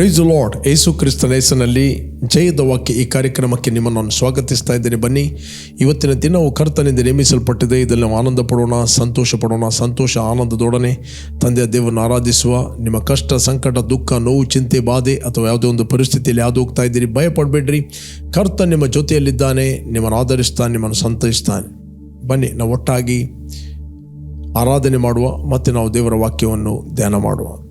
Price lord ಏಸು ಕ್ರಿಸ್ತನ ಹೆಸರಿನಲ್ಲಿ ಜಯದ ವಾಕ್ಯ ಈ ಕಾರ್ಯಕ್ರಮಕ್ಕೆ ನಿಮ್ಮನ್ನು ನಾನು ಸ್ವಾಗತಿಸ್ತಾ ಇದ್ದೇನೆ. ಬನ್ನಿ, ಇವತ್ತಿನ ದಿನವು ಕರ್ತನಿಂದ ನೇಮಿಸಲ್ಪಟ್ಟಿದೆ. ಇದರಲ್ಲಿ ನಾವು ಆನಂದ ಪಡೋಣ, ಸಂತೋಷ ಪಡೋಣ, ಸಂತೋಷ, ಆನಂದದೊಡನೆ ತಂದೆಯ ದೇವರನ್ನು ಆರಾಧಿಸುವ ನಿಮ್ಮ ಕಷ್ಟ, ಸಂಕಟ, ದುಃಖ, ನೋವು, ಚಿಂತೆ, ಬಾಧೆ ಅಥವಾ ಯಾವುದೇ ಒಂದು ಪರಿಸ್ಥಿತಿಯಲ್ಲಿ ಯಾವುದು ಹೋಗ್ತಾ ಇದ್ದೀರಿ. ಭಯಪಡಬೇಡ್ರಿ. ಕರ್ತ ನಿಮ್ಮ ಜೊತೆಯಲ್ಲಿದ್ದಾನೆ. ನಿಮ್ಮನ್ನು ಆಧರಿಸ್ತಾನೆ ನಿಮ್ಮನ್ನು ಸಂತೈಸ್ತಾನೆ. ಬನ್ನಿ, ನಾವು ಒಟ್ಟಾಗಿ ಆರಾಧನೆ ಮಾಡುವ ಮತ್ತು ನಾವು ದೇವರ ವಾಕ್ಯವನ್ನು ಧ್ಯಾನ ಮಾಡುವ.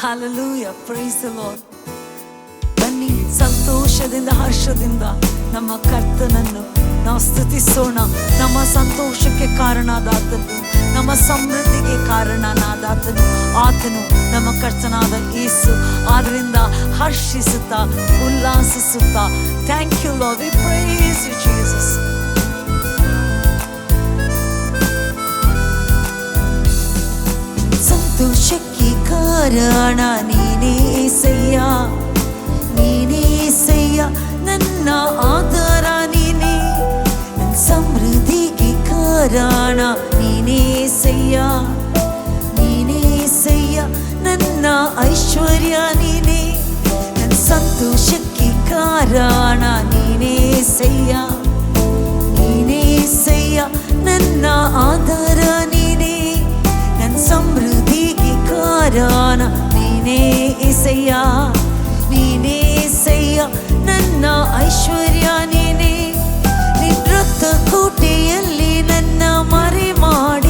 Hallelujah. Praise the Lord. ಬನ್ನಿ ಸಂತೋಷದಿಂದ ಹರ್ಷದಿಂದ ನಮ್ಮ ಕರ್ತನನ್ನು ನಾವು ಸ್ತುತಿಸೋಣ ನಮ್ಮ ಸಂತೋಷಕ್ಕೆ ಕಾರಣನಾದಾತನು ನಮ್ಮ ಸಮೃದ್ಧಿಗೆ ಕಾರಣನಾದಾತನು ಆತನು ನಮ್ಮ ಕರ್ತನಾದ ಯೇಸು ಆದ್ರಿಂದ ಹರ್ಷಿಸುತ್ತಾ ಉಲ್ಲಾಸಿಸುತ್ತಾ thank you love we praise you Jesus ಸಂತೋಷಕ್ಕೆ ಕಾರಣ ನೀನೇ ಸಯ್ಯ ನೀನೇ ಸಯ್ಯ ನನ್ನ ಆಧಾರ ನೀನೇ ನನ್ನ ಸಮೃದ್ಧಿಗೆ ಕಾರಣ ನೀನೇ ಸಯ್ಯ ನೀನೇ ಸಯ್ಯ ನನ್ನ ಐಶ್ವರ್ಯ ನೀನೇ ನನ್ನ ಸಂತೋಷಕ್ಕೆ ಕಾರಣ ನೀನೇ ಸಯ್ಯ ನೀನೇ ಸಯ್ಯ ನನ್ನ ಆಧಾರ ನೀನೇ ನನ್ನ ಸಮೃದ್ಧಿಗೆ ಕಾರಣ ನೀನೇ ಎಸಯ್ಯ ನೀನೇ ಎಸಯ್ಯ ನನ್ನ ಐಶ್ವರ್ಯ ನೀನೇ ನಿನ್ ರಕ್ತ ಕೋಟೆಯಲ್ಲಿ ನನ್ನ ಮರೆ ಮಾಡಿದೆ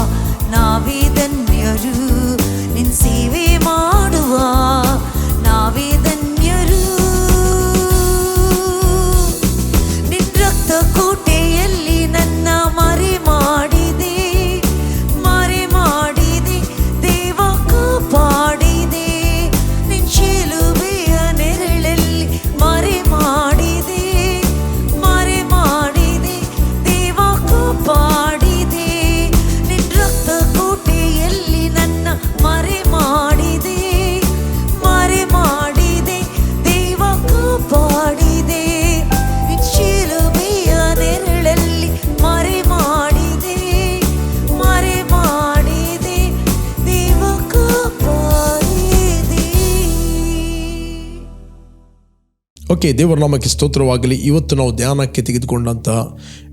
ಓಕೆ, ದೇವರ ನಾಮಕ್ಕೆ ಸ್ತೋತ್ರವಾಗಲಿ. ಇವತ್ತು ನಾವು ಧ್ಯಾನಕ್ಕೆ ತೆಗೆದುಕೊಂಡಂತಹ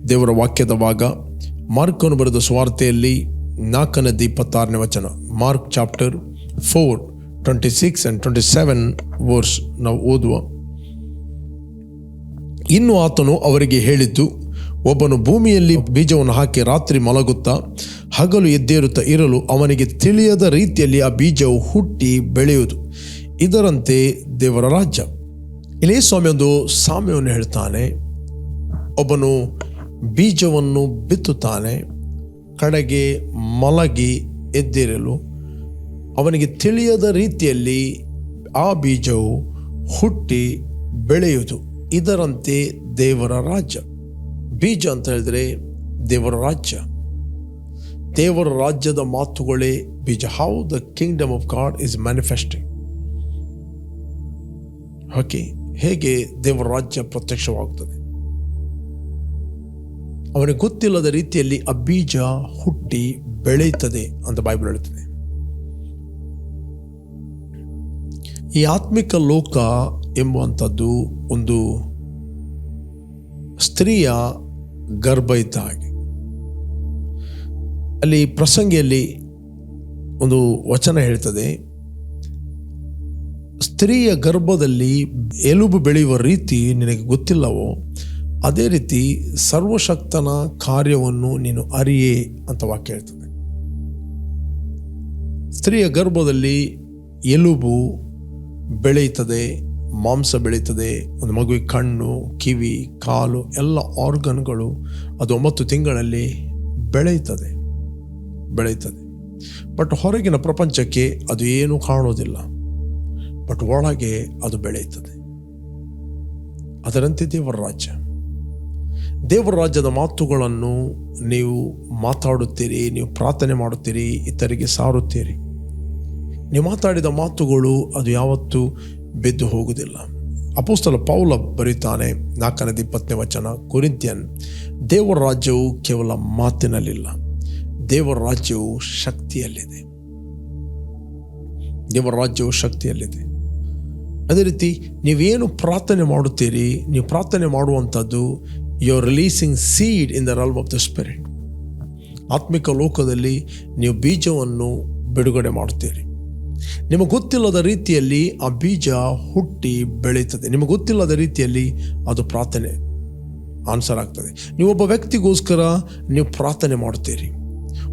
ದೇವರ ವಾಕ್ಯದ ಭಾಗ ಮಾರ್ಕನ್ನು ಬರೆದ ಸ್ವಾರ್ಥೆಯಲ್ಲಿ ನಾಲ್ಕನೇದು ಇಪ್ಪತ್ತಾರನೇ ವಚನ. Mark chapter four, twenty six and twenty seven verse ನಾವು ಓದುವ. ಇನ್ನು ಆತನು ಅವರಿಗೆ ಹೇಳಿದ್ದು, ಒಬ್ಬನು ಭೂಮಿಯಲ್ಲಿ ಬೀಜವನ್ನು ಹಾಕಿ ರಾತ್ರಿ ಮಲಗುತ್ತಾ ಹಗಲು ಎದ್ದೇರುತ್ತಾ ಇರಲು ಅವನಿಗೆ ತಿಳಿಯದ ರೀತಿಯಲ್ಲಿ ಆ ಬೀಜವು ಹುಟ್ಟಿ ಬೆಳೆಯುವುದು. ಇದರಂತೆ ದೇವರ ರಾಜ್ಯ. ಇಲ್ಲಿ ಸ್ವಾಮಿ ಒಂದು ಸಾಮ್ಯವನ್ನು ಹೇಳ್ತಾನೆ. ಒಬ್ಬನು ಬೀಜವನ್ನು ಬಿತ್ತುತ್ತಾನೆ. ಕಡೆಗೆ ಮಲಗಿ ಎದ್ದಿರಲು. ಅವನಿಗೆ ತಿಳಿಯದ ರೀತಿಯಲ್ಲಿ ಆ ಬೀಜವು ಹುಟ್ಟಿ ಬೆಳೆಯುವುದು. ಇದರಂತೆ ದೇವರ ರಾಜ್ಯ. ಬೀಜ ಅಂತ ಹೇಳಿದ್ರೆ ದೇವರ ರಾಜ್ಯ. ದೇವರ ರಾಜ್ಯದ ಮಾತುಗಳೇ ಬೀಜ. How the kingdom of God is manifesting okay ಹೇಗೆ ದೇವರ ರಾಜ್ಯ ಪ್ರತ್ಯಕ್ಷವಾಗುತ್ತದೆ? ಅವನಿಗೆ ಗೊತ್ತಿಲ್ಲದ ರೀತಿಯಲ್ಲಿ ಆ ಬೀಜ ಹುಟ್ಟಿ ಬೆಳೆಯುತ್ತದೆ ಅಂತ ಬೈಬಲ್ ಹೇಳುತ್ತದೆ. ಈ ಆತ್ಮಿಕ ಲೋಕ ಎಂಬುವಂಥದ್ದು ಒಂದು ಸ್ತ್ರೀಯ ಗರ್ಭ ಇದ್ದ ಹಾಗೆ. ಅಲ್ಲಿ ಪ್ರಸಂಗಿಯಲ್ಲಿ ಒಂದು ವಚನ ಹೇಳ್ತದೆ ಸ್ತ್ರೀಯ ಗರ್ಭದಲ್ಲಿ ಎಲುಬು ಬೆಳೆಯುವ ರೀತಿ ನಿನಗೆ ಗೊತ್ತಿಲ್ಲವೋ? ಅದೇ ರೀತಿ ಸರ್ವಶಕ್ತನ ಕಾರ್ಯವನ್ನು ನೀನು ಅರಿಯೇ ಅಂತ ವಾಕ್ಯ ಹೇಳ್ತದೆ. ಸ್ತ್ರೀಯ ಗರ್ಭದಲ್ಲಿ ಎಲುಬು ಬೆಳೆಯುತ್ತದೆ, ಮಾಂಸ ಬೆಳೀತದೆ ಒಂದು ಮಗುವಿಗೆ ಕಣ್ಣು, ಕಿವಿ, ಕಾಲು, ಎಲ್ಲ ಆರ್ಗನ್ಗಳು ಅದು ಒಂಬತ್ತು ತಿಂಗಳಲ್ಲಿ ಬೆಳೆಯುತ್ತದೆ ಬೆಳೆಯುತ್ತದೆ. ಬಟ್ ಹೊರಗಿನ ಪ್ರಪಂಚಕ್ಕೆ ಅದು ಏನೂ ಕಾಣೋದಿಲ್ಲ. ಬಟ್ ಒಳಗೆ ಅದು ಬೆಳೆಯುತ್ತದೆ. ಅದರಂತೆ ದೇವರ ರಾಜ್ಯ. ದೇವರ ರಾಜ್ಯದ ಮಾತುಗಳನ್ನು ನೀವು ಮಾತಾಡುತ್ತೀರಿ, ನೀವು ಪ್ರಾರ್ಥನೆ ಮಾಡುತ್ತೀರಿ, ಇತರಿಗೆ ಸಾರುತ್ತೀರಿ. ನೀವು ಮಾತಾಡಿದ ಮಾತುಗಳು ಅದು ಯಾವತ್ತೂ ಬಿದ್ದು ಹೋಗುವುದಿಲ್ಲ. ಅಪೋಸ್ತಲ ಪೌಲ ಬರೀತಾನೆ ನಾಲ್ಕನೇದು ಇಪ್ಪತ್ತನೇ ವಚನ ಕುರಿಂತಿಯನ್ ದೇವರ ರಾಜ್ಯವು ಕೇವಲ ಮಾತಿನಲ್ಲಿಲ್ಲ, ದೇವರ ರಾಜ್ಯವು ಶಕ್ತಿಯಲ್ಲಿದೆ. ದೇವರ ರಾಜ್ಯವು ಶಕ್ತಿಯಲ್ಲಿದೆ. ಅದೇ ರೀತಿ ನೀವೇನು ಪ್ರಾರ್ಥನೆ ಮಾಡುತ್ತೀರಿ, ನೀವು ಪ್ರಾರ್ಥನೆ ಮಾಡುವಂಥದ್ದು you are releasing seed in the realm of the spirit ಆತ್ಮಿಕ ಲೋಕದಲ್ಲಿ ನೀವು ಬೀಜವನ್ನು ಬಿಡುಗಡೆ ಮಾಡುತ್ತೀರಿ. ನಿಮಗೆ ಗೊತ್ತಿಲ್ಲದ ರೀತಿಯಲ್ಲಿ ಆ ಬೀಜ ಹುಟ್ಟಿ ಬೆಳೀತದೆ. ನಿಮಗೆ ಗೊತ್ತಿಲ್ಲದ ರೀತಿಯಲ್ಲಿ ಅದು ಪ್ರಾರ್ಥನೆ ಆನ್ಸರ್ ಆಗ್ತದೆ. ನೀವು ಒಬ್ಬ ವ್ಯಕ್ತಿಗೋಸ್ಕರ ನೀವು ಪ್ರಾರ್ಥನೆ ಮಾಡುತ್ತೀರಿ.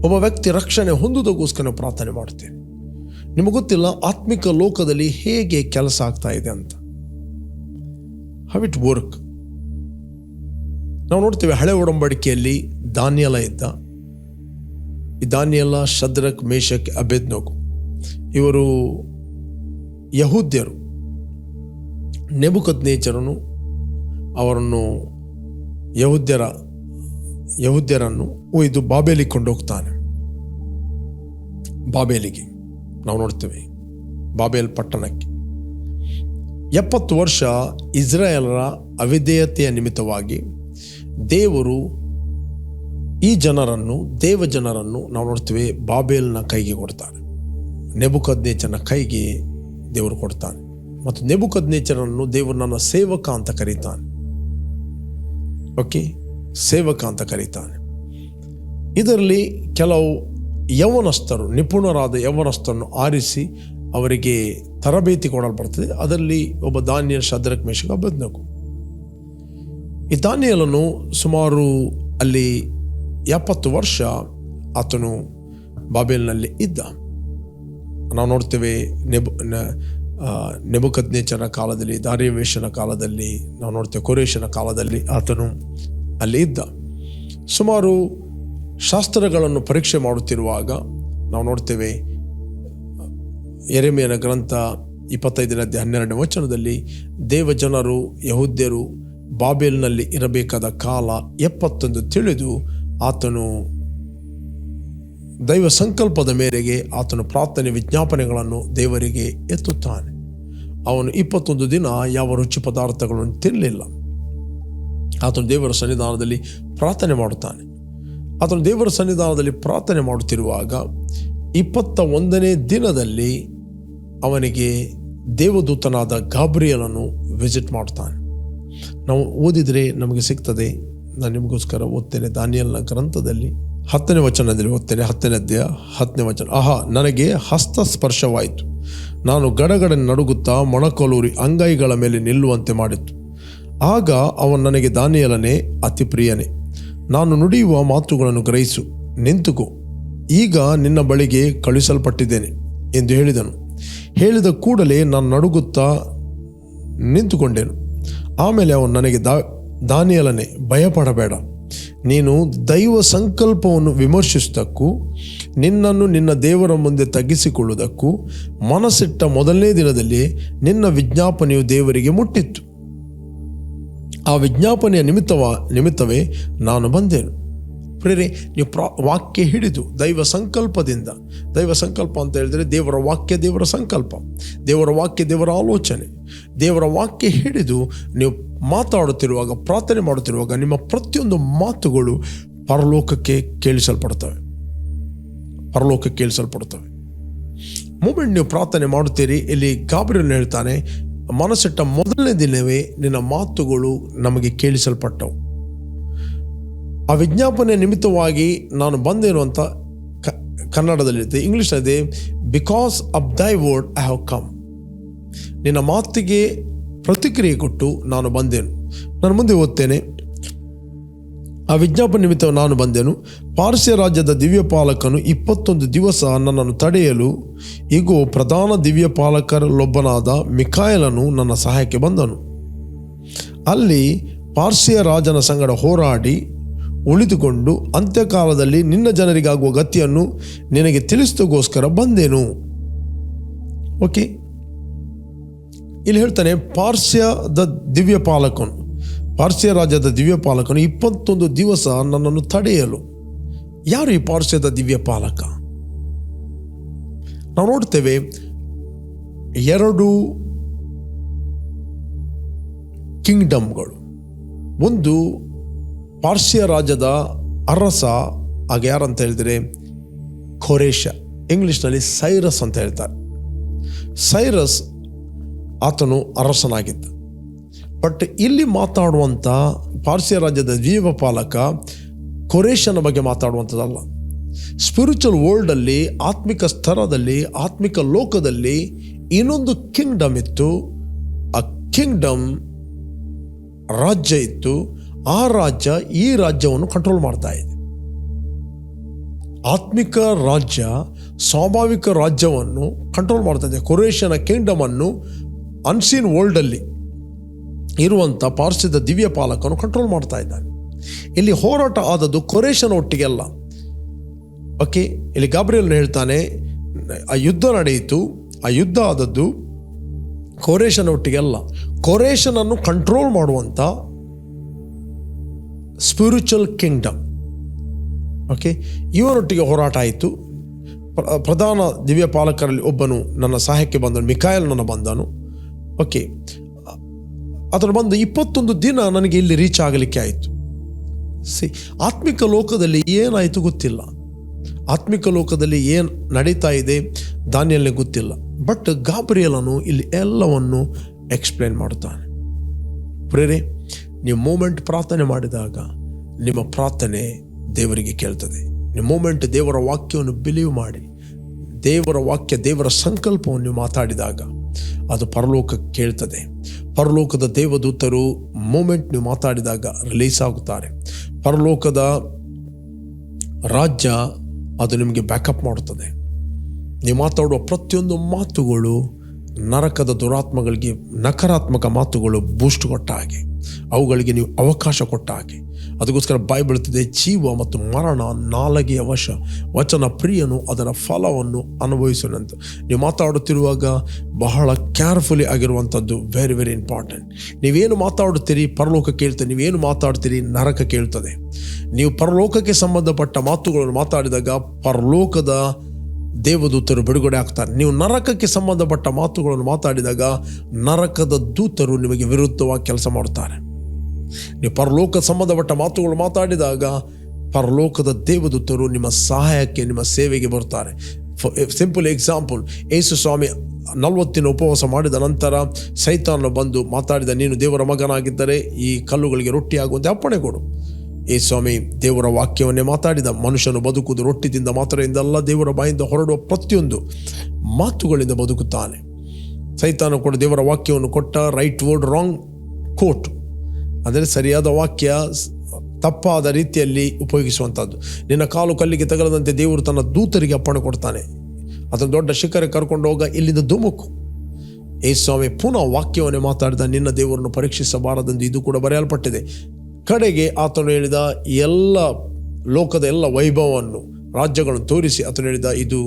ಒಬ್ಬ ವ್ಯಕ್ತಿ ರಕ್ಷಣೆ ಹೊಂದುವುದಕ್ಕೋಸ್ಕರ ನೀವು ಪ್ರಾರ್ಥನೆ ಮಾಡುತ್ತೀರಿ. ನಿಮಗೆ ಗೊತ್ತಿಲ್ಲ ಆತ್ಮಿಕ ಲೋಕದಲ್ಲಿ ಹೇಗೆ ಕೆಲಸ ಆಗ್ತಾ ಇದೆ ಅಂತ. ಹವ್ ಇಟ್ ವರ್ಕ್ ನಾವು ನೋಡ್ತೇವೆ ಹಳೆ ಒಡಂಬಡಿಕೆಯಲ್ಲಿ ಧಾನ್ಯಲ ಇದ್ದ. ಈ ಧಾನ್ಯಲ ಶದ್ರಕ್ ಮೇಷಕ್ ಅಬೇದ್ನೋಕು. ಇವರು ಯಹೂದ್ಯರು. ನೆಬುಕದ್ನೇಚರನು ಅವರನ್ನು ಯಹೂದ್ಯರ, ಯಹೂದ್ಯರನ್ನು ಒಯ್ದು ಬಾಬೇಲಿಗೆ ಕೊಂಡೋಗ್ತಾನೆ. ಬಾಬೇಲಿಗೆ. ನಾವು ನೋಡ್ತೇವೆ ಬಾಬೇಲ್ ಪಟ್ಟಣಕ್ಕೆ. ಎಪ್ಪತ್ತು ವರ್ಷ ಇಸ್ರಾಯೇಲರ ಅವಿಧೇಯತೆಯ ನಿಮಿತ್ತವಾಗಿ ದೇವರು ಈ ಜನರನ್ನು, ದೇವ ಜನರನ್ನು ನಾವು ನೋಡ್ತೇವೆ ಬಾಬೇಲ್ನ ಕೈಗೆ ಕೊಡ್ತಾರೆ. ನೆಬುಕದ್ನೇಚನ ಕೈಗೆ ದೇವರು ಕೊಡ್ತಾನೆ. ಮತ್ತು ನೆಬುಕದ್ನೇಚರನ್ನು ದೇವರು ನನ್ನ ಸೇವಕ ಅಂತ ಕರೀತಾನೆ. ಓಕೆ? ಸೇವಕ ಅಂತ ಕರೀತಾನೆ. ಇದರಲ್ಲಿ ಕೆಲವು ಯೌವನಸ್ಥರು, ನಿಪುಣರಾದ ಯೌವನಸ್ಥರನ್ನು ಆರಿಸಿ ಅವರಿಗೆ ತರಬೇತಿ ಕೊಡಲ್ಪಡ್ತದೆ. ಅದರಲ್ಲಿ ಒಬ್ಬ ದಾನಿಯಲ್ ಶದ್ರಕ್ ಮೇಷಕ ಬದ್ನಕು ಈ ದಾನಿಯಲನ್ನು ಸುಮಾರು ಅಲ್ಲಿ ಎಪ್ಪತ್ತು ವರ್ಷ ಆತನು ಬಾಬೇಲ್ನಲ್ಲಿ ಇದ್ದ. ನಾವು ನೋಡ್ತೇವೆ ನೆಬು ನೆಬುಕದ್ನೇಚನ ಕಾಲದಲ್ಲಿ ದಾರ್ಯವೇಶನ ಕಾಲದಲ್ಲಿ, ನಾವು ನೋಡ್ತೇವೆ ಕೊರೇಶನ ಕಾಲದಲ್ಲಿ ಆತನು ಅಲ್ಲಿ ಇದ್ದ. ಸುಮಾರು ಶಾಸ್ತ್ರಗಳನ್ನು ಪರೀಕ್ಷೆ ಮಾಡುತ್ತಿರುವಾಗ ನಾವು ನೋಡ್ತೇವೆ ಎರೆಮೆಯನ ಗ್ರಂಥ ಇಪ್ಪತ್ತೈದನೇ ಹನ್ನೆರಡನೇ ವಚನದಲ್ಲಿ, ದೇವಜನರು, ಯಹೂದ್ಯರು ಬಾಬೇಲ್ನಲ್ಲಿ ಇರಬೇಕಾದ ಕಾಲ ಎಪ್ಪತ್ತೊಂದು ತಿಳಿದು ಆತನು ದೈವ ಸಂಕಲ್ಪದ ಮೇರೆಗೆ ಆತನು ಪ್ರಾರ್ಥನೆ ವಿಜ್ಞಾಪನೆಗಳನ್ನು ದೇವರಿಗೆ ಎತ್ತುತ್ತಾನೆ. ಅವನು ಇಪ್ಪತ್ತೊಂದು ದಿನ ಯಾವ ರುಚಿ ಪದಾರ್ಥಗಳನ್ನು ತಿನ್ನಲಿಲ್ಲ ಆತನು ದೇವರ ಸನ್ನಿಧಾನದಲ್ಲಿ ಪ್ರಾರ್ಥನೆ ಮಾಡುತ್ತಾನೆ. ಆತನು ದೇವರ ಸನ್ನಿಧಾನದಲ್ಲಿ ಪ್ರಾರ್ಥನೆ ಮಾಡುತ್ತಿರುವಾಗ ಇಪ್ಪತ್ತ ಒಂದನೇ ದಿನದಲ್ಲಿ ಅವನಿಗೆ ದೇವದೂತನಾದ ಗಾಬ್ರಿಯಲನ್ನು ವಿಸಿಟ್ ಮಾಡ್ತಾನೆ. ನಾವು ಓದಿದರೆ ನಮಗೆ ಸಿಗ್ತದೆ. ನಾನು ನಿಮಗೋಸ್ಕರ ಓದ್ತೇನೆ. ದಾನಿಯಲ್ನ ಗ್ರಂಥದಲ್ಲಿ ಹತ್ತನೇ ವಚನದಲ್ಲಿ ಓದ್ತೇನೆ. ಹತ್ತನೇ ಅಧ್ಯಾಯ ಹತ್ತನೇ ವಚನ. ಆಹಾ, ನನಗೆ ಹಸ್ತ ಸ್ಪರ್ಶವಾಯಿತು ನಾನು ಗಡಗಡ ನಡುಗುತ್ತಾ ಮೊಣಕೊಲೂರಿ ಅಂಗೈಗಳ ಮೇಲೆ ನಿಲ್ಲುವಂತೆ ಮಾಡಿತ್ತು ಆಗ ಅವನು ನನಗೆ, ದಾನಿಯಲನೇ ಅತಿ ಪ್ರಿಯನೇ ನಾನು ನುಡಿಯುವ ಮಾತುಗಳನ್ನು ಗ್ರಹಿಸು. ನಿಂತುಕೋ. ಈಗ ನಿನ್ನ ಬಳಿಗೆ ಕಳುಹಿಸಲ್ಪಟ್ಟಿದ್ದೇನೆ ಎಂದು ಹೇಳಿದನು. ಹೇಳಿದ ಕೂಡಲೇ ನಾನು ನಡುಗುತ್ತಾ ನಿಂತುಕೊಂಡೆನು. ಆಮೇಲೆ ಅವನು ನನಗೆ ದಾ, ದಾನಿಯಲನೆ, ಭಯಪಡಬೇಡ. ನೀನು ದೈವ ಸಂಕಲ್ಪವನ್ನು ವಿಮರ್ಶಿಸುವುದಕ್ಕೂ ನಿನ್ನನ್ನು ನಿನ್ನ ದೇವರ ಮುಂದೆ ತಗ್ಗಿಸಿಕೊಳ್ಳುವುದಕ್ಕೂ, ಮನಸ್ಸಿಟ್ಟ ಮೊದಲನೇ ದಿನದಲ್ಲಿ ನಿನ್ನ ವಿಜ್ಞಾಪನೆಯು ದೇವರಿಗೆ ಮುಟ್ಟಿತ್ತು. ಆ ವಿಜ್ಞಾಪನೆಯ ನಿಮಿತ್ತವ, ನಿಮಿತ್ತವೇ ನಾನು ಬಂದೆನು. ಪ್ರೇರೆ ನೀವು ಪ್ರಾ, ವಾಕ್ಯ ಹಿಡಿದು ದೈವ ಸಂಕಲ್ಪದಿಂದ, ದೈವ ಸಂಕಲ್ಪ ಅಂತ ಹೇಳಿದರೆ ದೇವರ ವಾಕ್ಯ, ದೇವರ ಸಂಕಲ್ಪ. ದೇವರ ವಾಕ್ಯ, ದೇವರ ಆಲೋಚನೆ. ದೇವರ ವಾಕ್ಯ ಹಿಡಿದು ನೀವು ಮಾತಾಡುತ್ತಿರುವಾಗ, ಪ್ರಾರ್ಥನೆ ಮಾಡುತ್ತಿರುವಾಗ ನಿಮ್ಮ ಪ್ರತಿಯೊಂದು ಮಾತುಗಳು ಪರಲೋಕಕ್ಕೆ ಕೇಳಿಸಲ್ಪಡ್ತವೆ ಪರಲೋಕಕ್ಕೆ ಕೇಳಿಸಲ್ಪಡ್ತವೆ ಮೂಮೆಂಟ್ ನೀವು ಪ್ರಾರ್ಥನೆ ಮಾಡುತ್ತೀರಿ, ಇಲ್ಲಿ ಗಾಬರಿಯನ್ನು ಹೇಳ್ತಾನೆ ಮನಸ್ಸಿಟ್ಟ ಮೊದಲನೇ ದಿನವೇ ನಿನ್ನ ಮಾತುಗಳು ನಮಗೆ ಕೇಳಿಸಲ್ಪಟ್ಟವು. ಆ ವಿಜ್ಞಾಪನೆ ನಿಮಿತ್ತವಾಗಿ ನಾನು ಬಂದಿರುವಂಥ ಕ ಕನ್ನಡದಲ್ಲಿರುತ್ತೆ ಇಂಗ್ಲೀಷಲ್ಲಿ because of thy word I have come ನಿನ್ನ ಮಾತಿಗೆ ಪ್ರತಿಕ್ರಿಯೆ ಕೊಟ್ಟು ನಾನು ಬಂದೆನು. ನಾನು ಮುಂದೆ ಓದ್ತೇನೆ. ಆ ವಿಜ್ಞಾಪನೆ ನಿಮಿತ್ತ ನಾನು ಬಂದೆನು. ಪಾರ್ಶ್ಯ ರಾಜ್ಯದ ದಿವ್ಯಪಾಲಕನು ಇಪ್ಪತ್ತೊಂದು ದಿವಸ ನನ್ನನ್ನು ತಡೆಯಲು, ಇಗೋ, ಪ್ರಧಾನ ದಿವ್ಯಪಾಲಕರಲ್ಲೊಬ್ಬನಾದ ಮಿಕಾಯಲನು ನನ್ನ ಸಹಾಯಕ್ಕೆ ಬಂದನು. ಅಲ್ಲಿ ಪಾರ್ಸಿಯ ರಾಜನ ಸಂಗಡ ಹೋರಾಡಿ, ಉಳಿದುಕೊಂಡು ಅಂತ್ಯಕಾಲದಲ್ಲಿ ನಿನ್ನ ಜನರಿಗಾಗುವ ಗತಿಯನ್ನು ನಿನಗೆ ತಿಳಿಸಿದಗೋಸ್ಕರ ಬಂದೆನು. ಓಕೆ. ಇಲ್ಲಿ ಹೇಳ್ತಾನೆ, ಪಾರ್ಸ್ಯದ ದಿವ್ಯಪಾಲಕನು. ಪಾರ್ಸ್ಯ ರಾಜ್ಯದ ದಿವ್ಯಪಾಲಕನು ಇಪ್ಪತ್ತೊಂದು ದಿವಸ ನನ್ನನ್ನು ತಡೆಯಲು. ಯಾರು ಈ ಪಾರ್ಶ್ಯದ ದಿವ್ಯಪಾಲಕ? ನಾವು ನೋಡ್ತೇವೆ, ಎರಡು ಕಿಂಗ್ಡಮ್ಗಳು. ಒಂದು ಪಾರ್ಸಿಯ ರಾಜ್ಯದ ಅರಸ ಆಗ ಯಾರಂತ ಹೇಳಿದರೆ ಖೊರೇಶ ಇಂಗ್ಲೀಷ್ನಲ್ಲಿ ಸೈರಸ್ ಅಂತ ಹೇಳ್ತಾರೆ. ಸೈರಸ್ ಆತನು ಅರಸನಾಗಿದ್ದ. ಬಟ್ ಇಲ್ಲಿ ಮಾತಾಡುವಂಥ ಪಾರ್ಸಿಯ ರಾಜ್ಯದ ಜೀವಪಾಲಕ ಕೊರೇಷನ ಬಗ್ಗೆ ಮಾತಾಡುವಂಥದ್ದಲ್ಲ. ಸ್ಪಿರಿಚುವಲ್ ವರ್ಲ್ಡಲ್ಲಿ ಆತ್ಮಿಕ ಸ್ತರದಲ್ಲಿ ಆತ್ಮಿಕ ಲೋಕದಲ್ಲಿ ಇನ್ನೊಂದು ಕಿಂಗ್ಡಮ್ ಇತ್ತು. ಆ ಕಿಂಗ್ಡಮ್ ರಾಜ್ಯ ಇತ್ತು. ಆ ರಾಜ್ಯ ಈ ರಾಜ್ಯವನ್ನು ಕಂಟ್ರೋಲ್ ಮಾಡ್ತಾ ಇದೆ. ಆತ್ಮಿಕ ರಾಜ್ಯ, ಸ್ವಾಭಾವಿಕ ರಾಜ್ಯವನ್ನು ಕಂಟ್ರೋಲ್ ಮಾಡ್ತಾ ಇದೆ. ಕೊರೇಶನ ಕಿಂಗ್ಡಮ್ ಅನ್ನು ಅನ್ಸೀನ್ ವರ್ಲ್ಡಲ್ಲಿ ಇರುವಂಥ ಪಾರ್ಶ್ವದ ದಿವ್ಯ ಪಾಲಕನು ಕಂಟ್ರೋಲ್ ಮಾಡ್ತಾ ಇದ್ದಾನೆ. ಇಲ್ಲಿ ಹೋರಾಟ ಆದದ್ದು ಕೊರೇಶನ ಒಟ್ಟಿಗೆಲ್ಲ ಓಕೆ, ಇಲ್ಲಿ ಗಾಬ್ರಿಯಲ್ ಹೇಳ್ತಾನೆ, ಆ ಯುದ್ಧ ನಡೆಯಿತು, ಆ ಯುದ್ಧ ಆದದ್ದು ಕೊರೇಶನ ಒಟ್ಟಿಗೆಲ್ಲ ಕೊರೇಶನನ್ನು ಕಂಟ್ರೋಲ್ ಮಾಡುವಂಥ ಸ್ಪಿರಿಚುವಲ್ ಕಿಂಗ್ಡಮ್ ಓಕೆ, ಇವನೊಟ್ಟಿಗೆ ಹೋರಾಟ ಆಯಿತು. ಪ್ರ- ಪ್ರಧಾನ ದಿವ್ಯ ಪಾಲಕರಲ್ಲಿ ಒಬ್ಬನು ನನ್ನ ಸಹಾಯಕ್ಕೆ ಬಂದನು ಮಿಕಾಯಲ್ ನನ್ನ ಬಂದನು. ಓಕೆ ಅದರ ಬಂದು ಇಪ್ಪತ್ತೊಂದು ದಿನ ನನಗೆ ಇಲ್ಲಿ ರೀಚ್ ಆಗಲಿಕ್ಕೆ ಆಯಿತು. ಸಿ ಆತ್ಮಿಕ ಲೋಕದಲ್ಲಿ ಏನಾಯಿತು ಗೊತ್ತಿಲ್ಲ. ಆತ್ಮಿಕ ಲೋಕದಲ್ಲಿ ಏನು ನಡೀತಾ ಇದೆ ದಾನಿಯಲ್ಲಿ ಗೊತ್ತಿಲ್ಲ. ಬಟ್ ಗಾಬರಿಯಲನು ಇಲ್ಲಿ ಎಲ್ಲವನ್ನು ಎಕ್ಸ್ಪ್ಲೇನ್ ಮಾಡುತ್ತಾನೆ. ಪ್ರೇರೆ, ನೀವು ಮೂಮೆಂಟ್ ಪ್ರಾರ್ಥನೆ ಮಾಡಿದಾಗ ನಿಮ್ಮ ಪ್ರಾರ್ಥನೆ ದೇವರಿಗೆ ಕೇಳ್ತದೆ. ನಿಮ್ಮ ಮೂಮೆಂಟ್ ದೇವರ ವಾಕ್ಯವನ್ನು ಬಿಲೀವ್ ಮಾಡಿ, ದೇವರ ವಾಕ್ಯ, ದೇವರ ಸಂಕಲ್ಪವನ್ನು ಮಾತಾಡಿದಾಗ ಅದು ಪರಲೋಕಕ್ಕೆ ಕೇಳ್ತದೆ. ಪರಲೋಕದ ದೇವದೂತರು ಮೂಮೆಂಟ್ ನೀವು ಮಾತಾಡಿದಾಗ ರಿಲೀಸ್ ಆಗುತ್ತಾರೆ. ಪರಲೋಕದ ರಾಜ್ಯ ಅದು ನಿಮಗೆ ಬ್ಯಾಕಪ್ ಮಾಡುತ್ತದೆ. ನೀವು ಮಾತಾಡುವ ಪ್ರತಿಯೊಂದು ಮಾತುಗಳು ನರಕದ ದುರಾತ್ಮಗಳಿಗೆ ನಕಾರಾತ್ಮಕ ಮಾತುಗಳು ಬೂಸ್ಟ್ ಕೊಟ್ಟ ಹಾಗೆ. ಅವುಗಳಿಗೆ ನೀವು ಅವಕಾಶ ಕೊಟ್ಟ ಹಾಗೆ. ಅದಕ್ಕೋಸ್ಕರ ಬಾಯಿ ಬೀಳುತ್ತದೆ ಜೀವ ಮತ್ತು ಮರಣ ನಾಲಗೆಯ ವಶ. ವಚನ ಪ್ರಿಯನು ಅದರ ಫಲವನ್ನು ಅನುಭವಿಸುವಂತ ನೀವು ಮಾತಾಡುತ್ತಿರುವಾಗ ಬಹಳ ಕೇರ್ಫುಲಿ ಆಗಿರುವಂಥದ್ದು ವೆರಿ ವೆರಿ ಇಂಪಾರ್ಟೆಂಟ್ ನೀವೇನು ಮಾತಾಡುತ್ತೀರಿ? ಪರಲೋಕ ಕೇಳ್ತದೆ. ನೀವೇನು ಮಾತಾಡ್ತೀರಿ? ನರಕ ಕೇಳ್ತದೆ. ನೀವು ಪರಲೋಕಕ್ಕೆ ಸಂಬಂಧಪಟ್ಟ ಮಾತುಗಳನ್ನು ಮಾತಾಡಿದಾಗ ಪರಲೋಕದ ದೇವದೂತರು ಬಿಡುಗಡೆ ಆಗ್ತಾರೆ. ನೀವು ನರಕಕ್ಕೆ ಸಂಬಂಧಪಟ್ಟ ಮಾತುಗಳನ್ನು ಮಾತಾಡಿದಾಗ ನರಕದ ದೂತರು ನಿಮಗೆ ವಿರುದ್ಧವಾಗಿ ಕೆಲಸ ಮಾಡುತ್ತಾರೆ. ನೀವು ಪರಲೋಕ ಸಂಬಂಧಪಟ್ಟ ಮಾತುಗಳು ಮಾತಾಡಿದಾಗ ಪರಲೋಕದ ದೇವದೂತರು ನಿಮ್ಮ ಸಹಾಯಕ್ಕೆ, ನಿಮ್ಮ ಸೇವೆಗೆ ಬರ್ತಾರೆ ಸಿಂಪಲ್ ಎಕ್ಸಾಂಪಲ್ ಯೇಸು ಸ್ವಾಮಿ ನಲವತ್ತಿನ ಉಪವಾಸ ಮಾಡಿದ ನಂತರ ಸೈತಾನ ಬಂದು ಮಾತಾಡಿದ, ನೀನು ದೇವರ ಮಗನಾಗಿದ್ದರೆ ಈ ಕಲ್ಲುಗಳಿಗೆ ರೊಟ್ಟಿ ಆಗುವಂತೆ ಅಪ್ಪಣೆ ಕೊಡು. ಈ ಸ್ವಾಮಿ ದೇವರ ವಾಕ್ಯವನ್ನೇ ಮಾತಾಡಿದ, ಮನುಷ್ಯನು ಬದುಕುವುದು ರೊಟ್ಟಿದಿಂದ ಮಾತ್ರ ಇಂದಲ್ಲ, ದೇವರ ಬಾಯಿಂದ ಹೊರಡುವ ಪ್ರತಿಯೊಂದು ಮಾತುಗಳಿಂದ ಬದುಕುತ್ತಾನೆ. ಸೈತಾನ ಕೂಡ ದೇವರ ವಾಕ್ಯವನ್ನು ಕೊಟ್ಟ ರೈಟ್ ವರ್ಡ್ ರಾಂಗ್ ಕೋಟ್ ಅಂದರೆ ಸರಿಯಾದ ವಾಕ್ಯ ತಪ್ಪಾದ ರೀತಿಯಲ್ಲಿ ಉಪಯೋಗಿಸುವಂಥದ್ದು ನಿನ್ನ ಕಾಲು ಕಲ್ಲಿಗೆ ತಗಲದಂತೆ ದೇವರು ತನ್ನ ದೂತರಿಗೆ ಅಪ್ಪಣೆ ಕೊಡ್ತಾನೆ. ಅದನ್ನು ದೊಡ್ಡ ಶಿಖರ ಕರ್ಕೊಂಡು ಹೋಗ ಇಲ್ಲಿಂದ ಧುಮುಕು. ಏ ಸ್ವಾಮಿ ಪುನಃ ವಾಕ್ಯವನ್ನೇ ಮಾತಾಡಿದ ನಿನ್ನ ದೇವರನ್ನು ಪರೀಕ್ಷಿಸಬಾರದೆಂದು ಇದು ಕೂಡ ಬರೆಯಲ್ಪಟ್ಟಿದೆ. ಕಡೆಗೆ ಆತನು ಹೇಳಿದ ಎಲ್ಲ ಲೋಕದ ಎಲ್ಲ ವೈಭವವನ್ನು, ರಾಜ್ಯಗಳನ್ನು ತೋರಿಸಿ ಆತನು ಹೇಳಿದ, ಇದು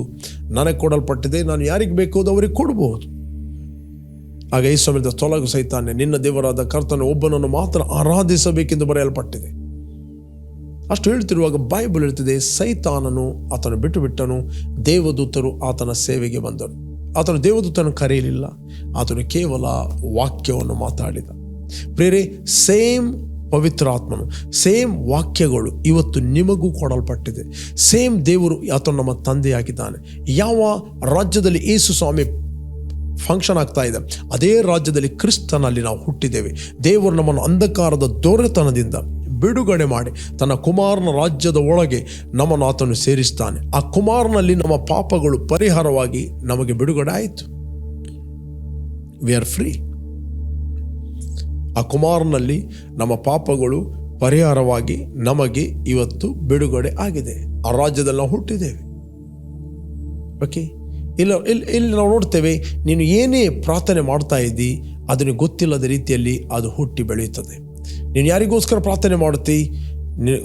ನನಗೆ ಕೊಡಲ್ಪಟ್ಟಿದೆ, ನಾನು ಯಾರಿಗೆ ಬೇಕು ಅದು ಅವರಿಗೆ ಕೊಡಬಹುದು. ಆಗ ಈ ಸಮಯದ ತೊಲಗು ಸೈತಾನೆ, ನಿನ್ನ ದೇವರಾದ ಕರ್ತನ ಒಬ್ಬನನ್ನು ಮಾತ್ರ ಆರಾಧಿಸಬೇಕೆಂದು ಬರೆಯಲ್ಪಟ್ಟಿದೆ. ಅಷ್ಟು ಹೇಳ್ತಿರುವಾಗ ಬೈಬಲ್ ಹೇಳ್ತಿದೆ, ಸೈತಾನನು ಆತನು ಬಿಟ್ಟು ಬಿಟ್ಟನು, ದೇವದೂತರು ಆತನ ಸೇವೆಗೆ ಬಂದರು. ಆತನು ದೇವದೂತನ ಕರೆಯಲಿಲ್ಲ, ಆತನು ಕೇವಲ ವಾಕ್ಯವನ್ನು ಮಾತಾಡಿದ. ಪ್ರೇರೆ ಸೇಮ್ ಪವಿತ್ರಾತ್ಮನು ಸೇಮ್ ವಾಕ್ಯಗಳು ಇವತ್ತು ನಿಮಗೂ ಕೊಡಲ್ಪಟ್ಟಿದೆ. ಸೇಮ್ ದೇವರು ಆತನು ನಮ್ಮ ತಂದೆಯಾಗಿದ್ದಾನೆ. ಯಾವ ರಾಜ್ಯದಲ್ಲಿ ಯೇಸು ಸ್ವಾಮಿ ಫಂಕ್ಷನ್ ಆಗ್ತಾ ಇದೆ. ಅದೇ ರಾಜ್ಯದಲ್ಲಿ ಕ್ರಿಸ್ತನಲ್ಲಿ ನಾವು ಹುಟ್ಟಿದ್ದೇವೆ. ದೇವರು ನಮ್ಮನ್ನು ಅಂಧಕಾರದ ದೊರೆತನದಿಂದ ಬಿಡುಗಡೆ ಮಾಡಿ ತನ್ನ ಕುಮಾರನ ರಾಜ್ಯದ ಒಳಗೆ ನಮ್ಮನ್ನು ಆತನು ಸೇರಿಸ್ತಾನೆ. ಆ ಕುಮಾರನಲ್ಲಿ ನಮ್ಮ ಪಾಪಗಳು ಪರಿಹಾರವಾಗಿ ನಮಗೆ ಬಿಡುಗಡೆ ಆಯಿತು. ವಿ ಆರ್ ಫ್ರೀ ಆ ಕುಮಾರನಲ್ಲಿ ನಮ್ಮ ಪಾಪಗಳು ಪರಿಹಾರವಾಗಿ ನಮಗೆ ಇವತ್ತು ಬಿಡುಗಡೆ ಆಗಿದೆ. ಆ ರಾಜ್ಯದಲ್ಲಿ ನಾವು ಹುಟ್ಟಿದ್ದೇವೆ. ಓಕೆ ಇಲ್ಲ, ಇಲ್ಲಿ ಇಲ್ಲಿ, ನಾವು ನೋಡ್ತೇವೆ, ನೀನು ಏನೇ ಪ್ರಾರ್ಥನೆ ಮಾಡ್ತಾ ಇದ್ದಿ, ಅದನ್ನು ಗೊತ್ತಿಲ್ಲದ ರೀತಿಯಲ್ಲಿ ಅದು ಹುಟ್ಟಿ ಬೆಳೆಯುತ್ತದೆ. ನೀನು ಯಾರಿಗೋಸ್ಕರ ಪ್ರಾರ್ಥನೆ ಮಾಡುತ್ತಿ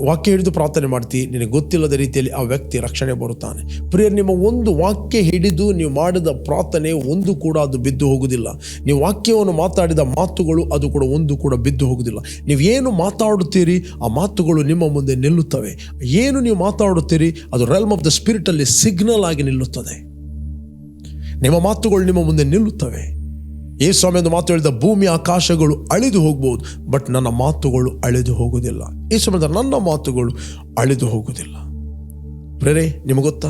ವಾಕ್ಯ ಹಿಡಿದು ಪ್ರಾರ್ಥನೆ ಮಾಡ್ತಿ, ನಿನಗೆ ಗೊತ್ತಿಲ್ಲದ ರೀತಿಯಲ್ಲಿ ಆ ವ್ಯಕ್ತಿ ರಕ್ಷಣೆ ಬರುತ್ತಾನೆ. ಪ್ರಿಯರ್, ನಿಮ್ಮ ಒಂದು ವಾಕ್ಯ ಹಿಡಿದು ನೀವು ಮಾಡಿದ ಪ್ರಾರ್ಥನೆ ಒಂದು ಕೂಡ ಅದು ಬಿದ್ದು ಹೋಗುವುದಿಲ್ಲ. ನೀವು ವಾಕ್ಯವನ್ನು ಮಾತಾಡಿದ ಮಾತುಗಳು ಅದು ಕೂಡ ಒಂದು ಕೂಡ ಬಿದ್ದು ಹೋಗುವುದಿಲ್ಲ. ನೀವು ಏನು ಮಾತಾಡುತ್ತೀರಿ, ಆ ಮಾತುಗಳು ನಿಮ್ಮ ಮುಂದೆ ನಿಲ್ಲುತ್ತವೆ. ಏನು ನೀವು ಮಾತಾಡುತ್ತೀರಿ, ಅದು ರೆಲ್ಮ್ ಆಫ್ ದ ಸ್ಪಿರಿಟಲ್ಲಿ ಸಿಗ್ನಲ್ ಆಗಿ ನಿಲ್ಲುತ್ತದೆ. ನಿಮ್ಮ ಮಾತುಗಳು ನಿಮ್ಮ ಮುಂದೆ ನಿಲ್ಲುತ್ತವೆ. ಏ ಸ್ವಾಮಿ ಒಂದು ಮಾತು ಹೇಳಿದ, ಭೂಮಿ ಆಕಾಶಗಳು ಅಳಿದು ಹೋಗ್ಬೋದು, ಬಟ್ ನನ್ನ ಮಾತುಗಳು ಅಳಿದು ಹೋಗುವುದಿಲ್ಲ. ಈ ಸಮಯದ ನನ್ನ ಮಾತುಗಳು ಅಳಿದು ಹೋಗುವುದಿಲ್ಲ. ಪ್ರೇರೆ, ನಿಮಗೆ ಗೊತ್ತಾ?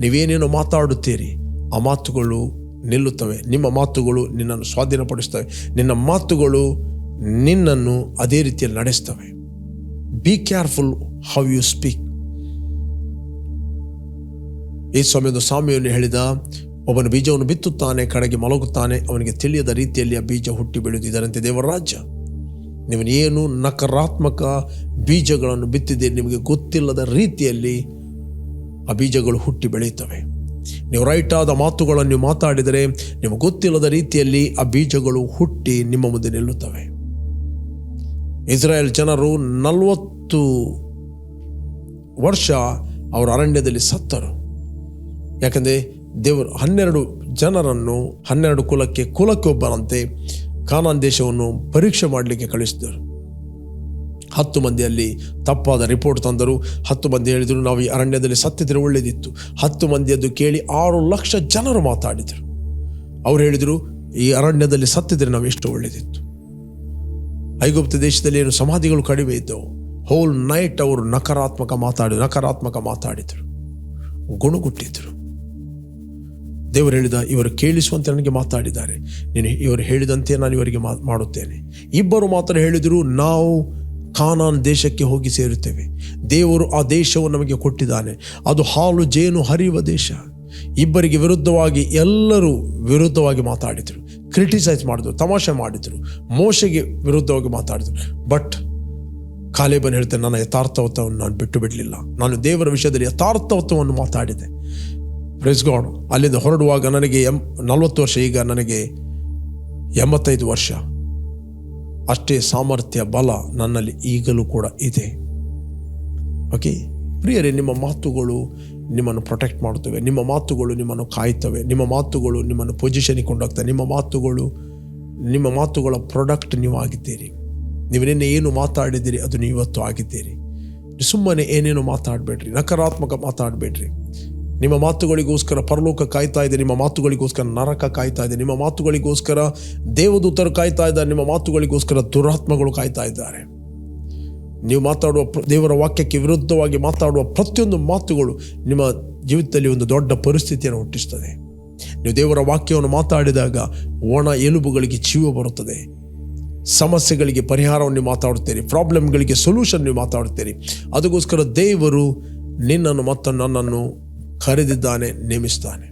ನೀವೇನೇನು ಮಾತಾಡುತ್ತೀರಿ, ಆ ಮಾತುಗಳು ನಿಲ್ಲುತ್ತವೆ. ನಿಮ್ಮ ಮಾತುಗಳು ನಿನ್ನನ್ನು ಸ್ವಾಧೀನಪಡಿಸ್ತವೆ ನಿನ್ನ ಮಾತುಗಳು ನಿನ್ನನ್ನು ಅದೇ ರೀತಿಯಲ್ಲಿ ನಡೆಸ್ತವೆ be careful how you speak ಈ ಸ್ವಾಮಿಯೊಂದು ಸ್ವಾಮಿಯನ್ನು ಹೇಳಿದ ಒಬ್ಬನ ಬೀಜವನ್ನು ಬಿತ್ತುತ್ತಾನೆ, ಕಡೆಗೆ ಮಲಗುತ್ತಾನೆ, ಅವನಿಗೆ ತಿಳಿಯದ ರೀತಿಯಲ್ಲಿ ಆ ಬೀಜ ಹುಟ್ಟಿ ಬೆಳೆದು ಇದರಂತೆ ದೇವರ ರಾಜ್ಯ. ನೀವು ಏನು ನಕಾರಾತ್ಮಕ ಬೀಜಗಳನ್ನು ಬಿತ್ತಿದೆ ನಿಮಗೆ ಗೊತ್ತಿಲ್ಲದ ರೀತಿಯಲ್ಲಿ ಆ ಬೀಜಗಳು ಹುಟ್ಟಿ ಬೆಳೆಯುತ್ತವೆ. ನೀವು ರೈಟ್ ಆದ ಮಾತುಗಳನ್ನು ನೀವು ಮಾತಾಡಿದರೆ ನಿಮಗೆ ಗೊತ್ತಿಲ್ಲದ ರೀತಿಯಲ್ಲಿ ಆ ಬೀಜಗಳು ಹುಟ್ಟಿ ನಿಮ್ಮ ಮುಂದೆ ನಿಲ್ಲುತ್ತವೆ. ಇಸ್ರಾಯೇಲ್ ಜನರು ನಲವತ್ತು ವರ್ಷ ಅವರ ಅರಣ್ಯದಲ್ಲಿ ಸತ್ತರು. ಯಾಕಂದರೆ ದೇವರು ಹನ್ನೆರಡು ಜನರನ್ನು, ಹನ್ನೆರಡು ಕುಲಕ್ಕೆ ಕುಲಕ್ಕೆ ಒಬ್ಬರಂತೆ ಕಾನಾನ್ ದೇಶವನ್ನು ಪರೀಕ್ಷೆ ಮಾಡಲಿಕ್ಕೆ ಕಳಿಸಿದರು ಹತ್ತು ಮಂದಿಯಲ್ಲಿ ತಪ್ಪಾದ ರಿಪೋರ್ಟ್ ತಂದರು. ಹತ್ತು ಮಂದಿ ಹೇಳಿದರು, ನಾವು ಈ ಅರಣ್ಯದಲ್ಲಿ ಸತ್ತಿದ್ರೆ ಒಳ್ಳೆಯದಿತ್ತು ಹತ್ತು ಮಂದಿಯದ್ದು ಕೇಳಿ ಆರು ಲಕ್ಷ ಜನರು ಮಾತಾಡಿದರು. ಅವ್ರು ಹೇಳಿದರು, ಈ ಅರಣ್ಯದಲ್ಲಿ ಸತ್ತಿದ್ರೆ ನಾವು ಎಷ್ಟು ಒಳ್ಳೆಯದಿತ್ತು ಐಗುಪ್ತ ದೇಶದಲ್ಲಿ ಏನು ಸಮಾಧಿಗಳು ಕಡಿಮೆ ಇದ್ದವು. ಹೋಲ್ ನೈಟ್ ಅವರು ನಕಾರಾತ್ಮಕ ಮಾತಾಡಿ, ನಕಾರಾತ್ಮಕ ಮಾತಾಡಿದರು. ಗುಣಗುಟ್ಟಿದ್ರು. ದೇವರು ಹೇಳಿದ, ಇವರು ಕೇಳಿಸುವಂತೆ ನನಗೆ ಮಾತಾಡಿದ್ದಾರೆ. ನೀನು ಇವರು ಹೇಳಿದಂತೆ ನಾನು ಇವರಿಗೆ ಮಾಡುತ್ತೇನೆ. ಇಬ್ಬರು ಮಾತ್ರ ಹೇಳಿದರು ನಾವು ಕಾನಾನ್ ದೇಶಕ್ಕೆ ಹೋಗಿ ಸೇರುತ್ತೇವೆ. ದೇವರು ಆ ದೇಶವನ್ನು ನಮಗೆ ಕೊಟ್ಟಿದ್ದಾನೆ. ಅದು ಹಾಲು ಜೇನು ಹರಿಯುವ ದೇಶ. ಇಬ್ಬರಿಗೆ ವಿರುದ್ಧವಾಗಿ ಎಲ್ಲರೂ ವಿರುದ್ಧವಾಗಿ ಮಾತಾಡಿದರು. ಕ್ರಿಟಿಸೈಸ್ ಮಾಡಿದ್ರು, ತಮಾಷೆ ಮಾಡಿದರು, ಮೋಶೆಗೆ ವಿರುದ್ಧವಾಗಿ ಮಾತಾಡಿದರು. ಬಟ್ ಕಾಲೇಬನ್ ಹೇಳ್ತೇನೆ, ನನ್ನ ಯಥಾರ್ಥವತ್ವವನ್ನು ನಾನು ಬಿಟ್ಟು ಬಿಡಲಿಲ್ಲ. ನಾನು ದೇವರ ವಿಷಯದಲ್ಲಿ ಯಥಾರ್ಥವತ್ವವನ್ನು ಮಾತಾಡಿದೆ. ಪ್ರೆಸ್ ಗಾಡ್ ಅಲ್ಲಿಂದ ಹೊರಡುವಾಗ ನನಗೆ ಎಂ, ನಲವತ್ತು ವರ್ಷ, ಈಗ ನನಗೆ ಎಂಬತ್ತೈದು ವರ್ಷ. ಅಷ್ಟೇ ಸಾಮರ್ಥ್ಯ, ಬಲ ನನ್ನಲ್ಲಿ ಈಗಲೂ ಕೂಡ ಇದೆ. ಓಕೆ ಪ್ರಿಯರೇ, ನಿಮ್ಮ ಮಾತುಗಳು ನಿಮ್ಮನ್ನು ಪ್ರೊಟೆಕ್ಟ್ ಮಾಡುತ್ತವೆ. ನಿಮ್ಮ ಮಾತುಗಳು ನಿಮ್ಮನ್ನು ಕಾಯ್ತವೆ ನಿಮ್ಮ ಮಾತುಗಳು ನಿಮ್ಮನ್ನು ಪೊಸಿಷನಿಗೆ ಕೊಂಡೋಗ್ತವೆ. ನಿಮ್ಮ ಮಾತುಗಳು, ನಿಮ್ಮ ಮಾತುಗಳ ಪ್ರಾಡಕ್ಟ್ ನೀವು ಆಗಿದ್ದೀರಿ. ನೀವು ನಿನ್ನೆ ಏನು ಮಾತಾಡಿದ್ದೀರಿ, ಅದು ನೀವು ಇವತ್ತು ಆಗಿದ್ದೀರಿ. ಸುಮ್ಮನೆ ಏನೇನು ಮಾತಾಡಬೇಡ್ರಿ. ನಕಾರಾತ್ಮಕ ಮಾತಾಡಬೇಡ್ರಿ. ನಿಮ್ಮ ಮಾತುಗಳಿಗೋಸ್ಕರ ಪರಲೋಕ ಕಾಯ್ತಾ ಇದೆ, ನಿಮ್ಮ ಮಾತುಗಳಿಗೋಸ್ಕರ ನರಕ ಕಾಯ್ತಾ ಇದೆ, ನಿಮ್ಮ ಮಾತುಗಳಿಗೋಸ್ಕರ ದೇವದೂತರು ಕಾಯ್ತಾ ಇದ್ದಾರೆ, ನಿಮ್ಮ ಮಾತುಗಳಿಗೋಸ್ಕರ ದುರಾತ್ಮಗಳು ಕಾಯ್ತಾ ಇದ್ದಾರೆ. ನೀವು ಮಾತಾಡುವ ದೇವರ ವಾಕ್ಯಕ್ಕೆ ವಿರುದ್ಧವಾಗಿ ಮಾತಾಡುವ ಪ್ರತಿಯೊಂದು ಮಾತುಗಳು ನಿಮ್ಮ ಜೀವಿತದಲ್ಲಿ ಒಂದು ದೊಡ್ಡ ಪರಿಸ್ಥಿತಿಯನ್ನು ಹುಟ್ಟಿಸ್ತದೆ. ನೀವು ದೇವರ ವಾಕ್ಯವನ್ನು ಮಾತಾಡಿದಾಗ ಒಣ ಎಲುಬುಗಳಿಗೆ ಜೀವ ಬರುತ್ತದೆ. ಸಮಸ್ಯೆಗಳಿಗೆ ಪರಿಹಾರವನ್ನು ನೀವು ಮಾತಾಡುತ್ತೀರಿ, ಪ್ರಾಬ್ಲಮ್ಗಳಿಗೆ ಸೊಲ್ಯೂಷನ್ ನೀವು ಮಾತಾಡುತ್ತೀರಿ. ಅದಕ್ಕೋಸ್ಕರ ದೇವರು ನಿನ್ನನ್ನು ಮತ್ತು ನನ್ನನ್ನು ಕರೆದಿದ್ದಾನೆ, ನೇಮಿಸ್ತಾನೆ.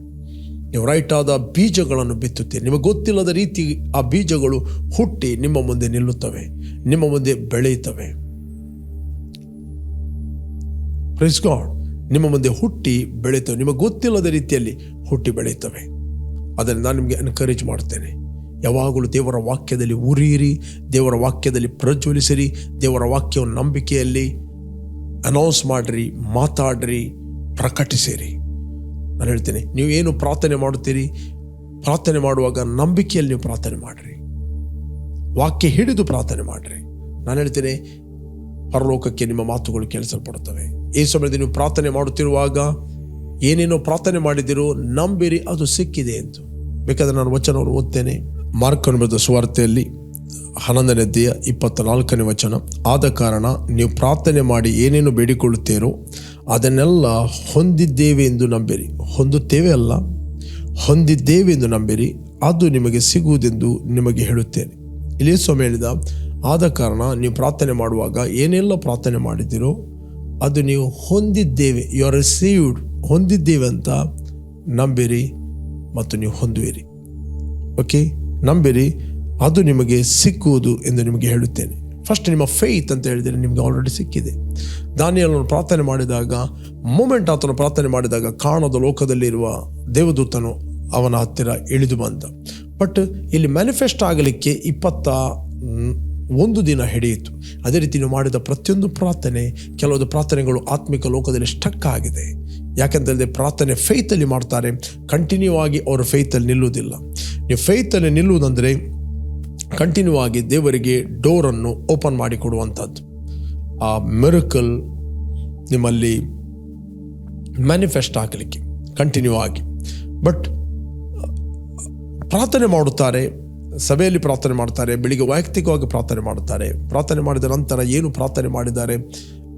ನೀವು ರೈಟ್ ಆದ ಬೀಜಗಳನ್ನು ಬಿತ್ತುತ್ತೀರಿ. ನಿಮಗೆ ಗೊತ್ತಿಲ್ಲದ ರೀತಿ ಆ ಬೀಜಗಳು ಹುಟ್ಟಿ ನಿಮ್ಮ ಮುಂದೆ ನಿಲ್ಲುತ್ತವೆ, ನಿಮ್ಮ ಮುಂದೆ ಬೆಳೆಯುತ್ತವೆ. ಪ್ರೈಸ್ ಗಾಡ್ ನಿಮ್ಮ ಮುಂದೆ ಹುಟ್ಟಿ ಬೆಳೀತವೆ ನಿಮಗೆ ಗೊತ್ತಿಲ್ಲದ ರೀತಿಯಲ್ಲಿ ಹುಟ್ಟಿ ಬೆಳೆಯುತ್ತವೆ. ಅದನ್ನು ನಾನು ನಿಮಗೆ ಎನ್ಕರೇಜ್ ಮಾಡ್ತೇನೆ ಯಾವಾಗಲೂ ದೇವರ ವಾಕ್ಯದಲ್ಲಿ ಉರಿಯಿರಿ, ದೇವರ ವಾಕ್ಯದಲ್ಲಿ ಪ್ರಜ್ವಲಿಸಿರಿ, ದೇವರ ವಾಕ್ಯವನ್ನು ನಂಬಿಕೆಯಲ್ಲಿ ಅನೌನ್ಸ್ ಮಾಡಿರಿ, ಮಾತಾಡ್ರಿ. ಪ್ರಕಟಿಸಿರಿ. ನಾನು ಹೇಳ್ತೇನೆ ನೀವು ಏನು ಪ್ರಾರ್ಥನೆ ಮಾಡುತ್ತೀರಿ? ಪ್ರಾರ್ಥನೆ ಮಾಡುವಾಗ ನಂಬಿಕೆಯಲ್ಲಿ ನೀವು ಪ್ರಾರ್ಥನೆ ಮಾಡಿರಿ. ವಾಕ್ಯ ಹಿಡಿದು ಪ್ರಾರ್ಥನೆ ಮಾಡಿರಿ. ನಾನು ಹೇಳ್ತೇನೆ, ಪರಲೋಕಕ್ಕೆ ನಿಮ್ಮ ಮಾತುಗಳು ಕೇಳಿಸಲ್ಪಡುತ್ತವೆ. ಈ ಸಮಯದಲ್ಲಿ ನೀವು ಪ್ರಾರ್ಥನೆ ಮಾಡುತ್ತಿರುವಾಗ ಏನೇನೋ ಪ್ರಾರ್ಥನೆ ಮಾಡಿದಿರೋ ನಂಬಿರಿ, ಅದು ಸಿಕ್ಕಿದೆ ಎಂದು. ಬೇಕಾದ್ರೆ ನಾನು ವಚನವನ್ನು ಓದ್ತೇನೆ. ಮಾರ್ಕನ್ ಬರೆದ ಸುವಾರ್ತೆಯಲ್ಲಿ ಹನ್ನೊಂದನೇ ಅಧ್ಯಾಯ ಇಪ್ಪತ್ತ ನಾಲ್ಕನೇ ವಚನ. ಆದ ಕಾರಣ ನೀವು ಪ್ರಾರ್ಥನೆ ಮಾಡಿ ಏನೇನು ಬೇಡಿಕೊಳ್ಳುತ್ತೀರೋ ಅದನ್ನೆಲ್ಲ ಹೊಂದಿದ್ದೇವೆ ಎಂದು ನಂಬಿರಿ. ಹೊಂದುತ್ತೇವೆ ಅಲ್ಲ, ಹೊಂದಿದ್ದೇವೆ ಎಂದು ನಂಬಿರಿ. ಅದು ನಿಮಗೆ ಸಿಗುವುದೆಂದು ನಿಮಗೆ ಹೇಳುತ್ತೇನೆ. ಇಲ್ಲಿ ಸ್ವಾಮಿ ಹೇಳಿದ, ಆದ ಕಾರಣ ನೀವು ಪ್ರಾರ್ಥನೆ ಮಾಡುವಾಗ ಏನೆಲ್ಲ ಪ್ರಾರ್ಥನೆ ಮಾಡಿದ್ದೀರೋ ಅದು ನೀವು ಹೊಂದಿದ್ದೇವೆ ಯು ಆರ್ ರಿಸೀವ್ಡ್ ಹೊಂದಿದ್ದೇವೆ ಅಂತ ನಂಬಿರಿ ಮತ್ತು ನೀವು ಹೊಂದುವಿರಿ. ಓಕೆ ನಂಬಿರಿ ಅದು ನಿಮಗೆ ಸಿಕ್ಕುವುದು ಎಂದು ನಿಮಗೆ ಹೇಳುತ್ತೇನೆ. ಫಸ್ಟ್ ನಿಮ್ಮ ಫೇತ್ ಅಂತ ಹೇಳಿದರೆ ನಿಮಗೆ ಆಲ್ರೆಡಿ ಸಿಕ್ಕಿದೆ. ದಾನಿಯಲ್ಲನ್ನು ಪ್ರಾರ್ಥನೆ ಮಾಡಿದಾಗ ಮೂಮೆಂಟ್ ಆತನು ಪ್ರಾರ್ಥನೆ ಮಾಡಿದಾಗ ಕಾಣದ ಲೋಕದಲ್ಲಿರುವ ದೇವದೂತನು ಅವನ ಹತ್ತಿರ ಇಳಿದು ಬಂದ. ಬಟ್ ಇಲ್ಲಿ ಮ್ಯಾನಿಫೆಸ್ಟ್ ಆಗಲಿಕ್ಕೆ ಇಪ್ಪತ್ತ ಒಂದು ದಿನ ಹಿಡಿಯಿತು. ಅದೇ ರೀತಿ ನೀವು ಮಾಡಿದ ಪ್ರತಿಯೊಂದು ಪ್ರಾರ್ಥನೆ, ಕೆಲವೊಂದು ಪ್ರಾರ್ಥನೆಗಳು ಆತ್ಮಿಕ ಲೋಕದಲ್ಲಿ ಸ್ಟಕ್ ಆಗಿದೆ. ಯಾಕೆಂತಂದರೆ ಪ್ರಾರ್ಥನೆ ಫೇತಲ್ಲಿ ಮಾಡ್ತಾರೆ ಕಂಟಿನ್ಯೂ ಆಗಿ ಅವರು ಫೇತಲ್ಲಿ ನಿಲ್ಲುವುದಿಲ್ಲ. ನೀವು ಫೇತಲ್ಲಿ ನಿಲ್ಲುವುದಂದರೆ ಕಂಟಿನ್ಯೂ ಆಗಿ ದೇವರಿಗೆ ಡೋರನ್ನು ಓಪನ್ ಮಾಡಿ ಕೊಡುವಂಥದ್ದು. ಆ ಮೆರಕಲ್ ನಿಮ್ಮಲ್ಲಿ ಮ್ಯಾನಿಫೆಸ್ಟ್ ಆಗಲಿಕ್ಕೆ ಕಂಟಿನ್ಯೂ ಆಗಿ. ಬಟ್ ಪ್ರಾರ್ಥನೆ ಮಾಡುತ್ತಾರೆ, ಸಭೆಯಲ್ಲಿ ಪ್ರಾರ್ಥನೆ ಮಾಡ್ತಾರೆ ಬೆಳಿಗ್ಗೆ ವೈಯಕ್ತಿಕವಾಗಿ ಪ್ರಾರ್ಥನೆ ಮಾಡುತ್ತಾರೆ. ಪ್ರಾರ್ಥನೆ ಮಾಡಿದ ನಂತರ ಏನು ಪ್ರಾರ್ಥನೆ ಮಾಡಿದ್ದಾರೆ?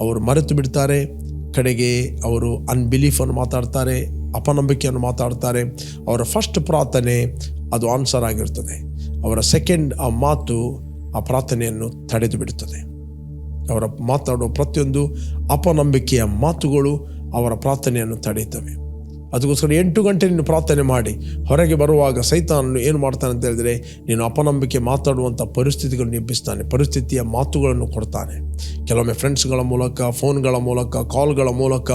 ಅವರು ಮರೆತು ಬಿಡ್ತಾರೆ. ಕಡೆಗೆ ಅವರು ಅನ್ಬಿಲೀಫನ್ನು ಮಾತಾಡ್ತಾರೆ, ಅಪನಂಬಿಕೆಯನ್ನು ಮಾತಾಡ್ತಾರೆ. ಅವರ ಫಸ್ಟ್ ಪ್ರಾರ್ಥನೆ ಅದು ಆನ್ಸರ್ ಆಗಿರ್ತದೆ. ಅವರ ಸೆಕೆಂಡ್ ಆ ಮಾತು, ಆ ಪ್ರಾರ್ಥನೆಯನ್ನು ತಡೆದು ಬಿಡುತ್ತದೆ. ಅವರ ಮಾತಾಡುವ ಪ್ರತಿಯೊಂದು ಅಪನಂಬಿಕೆಯ ಮಾತುಗಳು ಅವರ ಪ್ರಾರ್ಥನೆಯನ್ನು ತಡೆಯುತ್ತವೆ. ಅದಕ್ಕೋಸ್ಕರ ಎಂಟು ಗಂಟೆ ನೀನು ಪ್ರಾರ್ಥನೆ ಮಾಡಿ, ಹೊರಗೆ ಬರುವಾಗ ಸೈತಾನನ್ನು ಏನು ಮಾಡ್ತಾನೆ ಅಂತ ಹೇಳಿದರೆ, ನೀನು ಅಪನಂಬಿಕೆ ಮಾತಾಡುವಂಥ ಪರಿಸ್ಥಿತಿಗಳನ್ನು ಎಬ್ಬಿಸ್ತಾನೆ ಪರಿಸ್ಥಿತಿಯ ಮಾತುಗಳನ್ನು ಕೊಡ್ತಾನೆ. ಕೆಲವೊಮ್ಮೆ ಫ್ರೆಂಡ್ಸ್ಗಳ ಮೂಲಕ ಫೋನ್ಗಳ ಮೂಲಕ ಕಾಲ್ಗಳ ಮೂಲಕ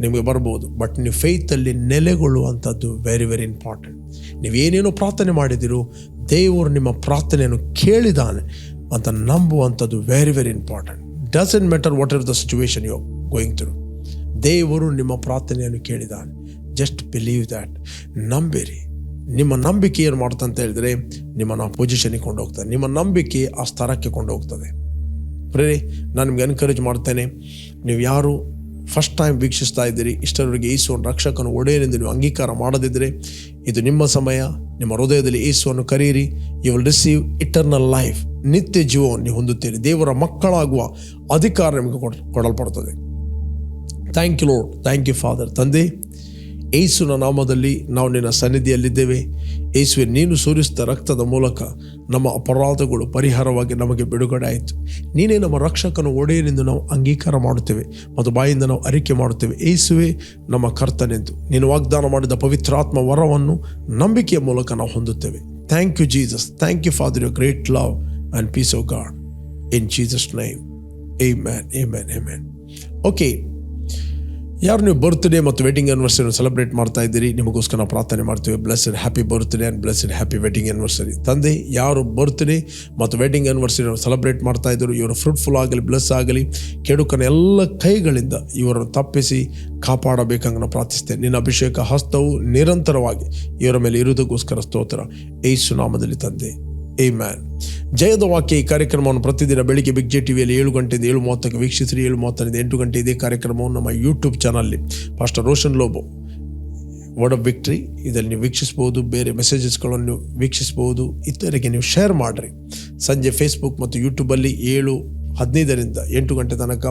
ನಿಮಗೆ ಬರ್ಬೋದು ಬಟ್ ನೀವು ಫೇತಲ್ಲಿ ನೆಲೆಗೊಳ್ಳುವಂಥದ್ದು ವೆರಿ ವೆರಿ ಇಂಪಾರ್ಟೆಂಟ್ ನೀವೇನೇನೋ ಪ್ರಾರ್ಥನೆ ಮಾಡಿದಿರೋ ದೇವರು ನಿಮ್ಮ ಪ್ರಾರ್ಥನೆಯನ್ನು ಕೇಳಿದಾನೆ ಅಂತ ನಂಬುವಂಥದ್ದು very very important doesn't matter what are the situation you going through ದೇವರು ನಿಮ್ಮ ಪ್ರಾರ್ಥನೆಯನ್ನು ಕೇಳಿದಾನೆ. ಜಸ್ಟ್ ಬಿಲೀವ್ ದ್ಯಾಟ್ ನಂಬಿರಿ. ನಿಮ್ಮ ನಂಬಿಕೆ ಏನು ಮಾಡುತ್ತೆ ಅಂತ ಹೇಳಿದ್ರೆ ನಿಮ್ಮನ್ನು ಆ ಪೊಸಿಷನಿಗೆ ಕೊಂಡು ಹೋಗ್ತದೆ ನಿಮ್ಮ ನಂಬಿಕೆ ಆ ಸ್ಥಳಕ್ಕೆ ಕೊಂಡೋಗ್ತದೆ. ಪ್ರೇರಿ ನಾನು ನಿಮ್ಗೆ ಎನ್ಕರೇಜ್ ಮಾಡ್ತೇನೆ. ನೀವು ಯಾರು ಫಸ್ಟ್ ಟೈಮ್ ವೀಕ್ಷಿಸ್ತಾ ಇದ್ದೀರಿ, ಇಷ್ಟರವರೆಗೆ ಯೇಸುವನ್ನು ರಕ್ಷಕನು ಒಡೆಯನೆಂದು ನೀವು ಅಂಗೀಕಾರ ಮಾಡದಿದ್ದರೆ, ಇದು ನಿಮ್ಮ ಸಮಯ, ನಿಮ್ಮ ಹೃದಯದಲ್ಲಿ ಯೇಸುವನ್ನು ಕರೆಯಿರಿ. You will receive eternal life ನಿತ್ಯ ಜೀವವನ್ನು ನೀವು ಹೊಂದುತ್ತೀರಿ. ದೇವರ ಮಕ್ಕಳಾಗುವ ಅಧಿಕಾರ ನಿಮಗೆ ಕೊಡ್, ಕೊಡಲ್ಪಡ್ತದೆ. Thank you lord thank you father ತಂದೆ ಏಸುನ ನಾಮದಲ್ಲಿ ನಾವು ನಿನ್ನ ಸನ್ನಿಧಿಯಲ್ಲಿದ್ದೇವೆ. ಏಸುವೆ ನೀನು ಸುರಿಸಿದ ರಕ್ತದ ಮೂಲಕ ನಮ್ಮ ಅಪರಾಧಗಳು ಪರಿಹಾರವಾಗಿ ನಮಗೆ ಬಿಡುಗಡೆ ಆಯಿತು. ನೀನೇ ನಮ್ಮ ರಕ್ಷಕನ, ಒಡೆಯನೆಂದು ನಾವು ಅಂಗೀಕಾರ ಮಾಡುತ್ತೇವೆ ಮತ್ತು ಬಾಯಿಂದ ನಾವು ಅರಿಕೆ ಮಾಡುತ್ತೇವೆ. ಏಸುವೆ ನಮ್ಮ ಕರ್ತನೆಂದು. ನೀನು ವಾಗ್ದಾನ ಮಾಡಿದ ಪವಿತ್ರಾತ್ಮ ವರವನ್ನು ನಂಬಿಕೆಯ ಮೂಲಕ ನಾವು ಹೊಂದುತ್ತೇವೆ. Thank you Jesus thank you father you great love and peace of God in Jesus name amen amen amen okay ಯಾರು ನೀವು ಬರ್ತ್ಡೇ ಮತ್ತು ವೆಡ್ಡಿಂಗ್ ಆನಿವರ್ಸರಿ ಸೆಲೆಬ್ರೇಟ್ ಮಾಡ್ತಾ ಇದ್ದೀರಿ? ನಿಮಗೋಸ್ಕರ ನಾವು ಪ್ರಾರ್ಥನೆ ಮಾಡ್ತೀವಿ. Blessed happy birthday and blessed happy wedding anniversary ತಂದೆ, ಯಾರು ಬರ್ತ್ಡೇ ಮತ್ತು ವೆಡ್ಡಿಂಗ್ ಆನಿವರ್ಸರಿ ಸೆಲೆಬ್ರೇಟ್ ಮಾಡ್ತಾ ಇದ್ದರು, ಇವರು ಫ್ರೂಟ್ಫುಲ್ ಆಗಲಿ ಬ್ಲೆಸ್ ಆಗಲಿ, ಕೆಡುಕನ ಎಲ್ಲ ಕೈಗಳಿಂದ ಇವರನ್ನು ತಪ್ಪಿಸಿ ಕಾಪಾಡಬೇಕಂಗೆ ನಾವು ಪ್ರಾರ್ಥಿಸ್ತೇನೆ. ನಿನ್ನ ಅಭಿಷೇಕ ಹಸ್ತವು ನಿರಂತರವಾಗಿ ಇವರ ಮೇಲೆ ಇರುವುದಕ್ಕೋಸ್ಕರ ಸ್ತೋತ್ರ. ಏಸು ನಾಮದಲ್ಲಿ ತಂದೆ. ಮ್ಯಾನ್ ಜಯದ ವಾಕ್ಯ ಈ ಕಾರ್ಯಕ್ರಮವನ್ನು ಪ್ರತಿದಿನ ಬೆಳಿಗ್ಗೆ ಬಿಗ್ ಜೆ ಟಿವಿಯಲ್ಲಿ ಏಳು ಗಂಟೆಯಿಂದ ಏಳು ಮೂವತ್ತಕ್ಕೆ ವೀಕ್ಷಿಸಿರಿ, ಏಳು ಮೂವತ್ತರಿಂದ ಎಂಟು ಗಂಟೆ ಇದೇ ಕಾರ್ಯಕ್ರಮವನ್ನು ನಮ್ಮ YouTube ಚಾನಲ್ಲಿ pastor Roshan Lobo word of victory ಇದರಲ್ಲಿ ನೀವು ವೀಕ್ಷಿಸ್ಬೋದು ಬೇರೆ ಮೆಸೇಜಸ್ಗಳನ್ನು ವೀಕ್ಷಿಸ್ಬೋದು ಇತರರಿಗೆ ನೀವು ಶೇರ್ ಮಾಡಿರಿ. ಸಂಜೆ ಫೇಸ್ಬುಕ್ ಮತ್ತು ಯೂಟ್ಯೂಬಲ್ಲಿ ಏಳು ಹದಿನೈದರಿಂದ ಎಂಟು ಗಂಟೆ ತನಕ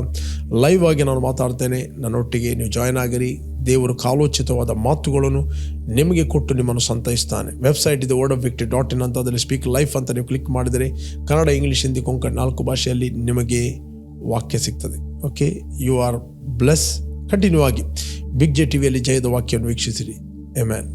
ಲೈವ್ ಆಗಿ ನಾನು ಮಾತಾಡ್ತೇನೆ. ನನ್ನೊಟ್ಟಿಗೆ ನೀವು ಜಾಯ್ನ್ ಆಗಿರಿ. ದೇವರು ಕಾಲೋಚಿತವಾದ ಮಾತುಗಳನ್ನು ನಿಮಗೆ ಕೊಟ್ಟು ನಿಮ್ಮನ್ನು ಸಂತೈಸ್ತಾನೆ. ವೆಬ್ಸೈಟ್ ಇದೆ word of victory dot in ಅಂತ ಅದರಲ್ಲಿ ಸ್ಪೀಕ್ ಲೈಫ್ ಅಂತ ನೀವು ಕ್ಲಿಕ್ ಮಾಡಿದರೆ ಕನ್ನಡ ಇಂಗ್ಲೀಷ್ ಹಿಂದಿ ಕೊಂಕಣ ನಾಲ್ಕು ಭಾಷೆಯಲ್ಲಿ ನಿಮಗೆ ವಾಕ್ಯ ಸಿಗ್ತದೆ. Okay you are bless continue ಆಗಿ. ಬಿಗ್ ಜೆ ಟಿವಿಯಲ್ಲಿ ಜಯದ ವಾಕ್ಯವನ್ನು ವೀಕ್ಷಿಸಿರಿ. ಎಮ್ಯಾನ್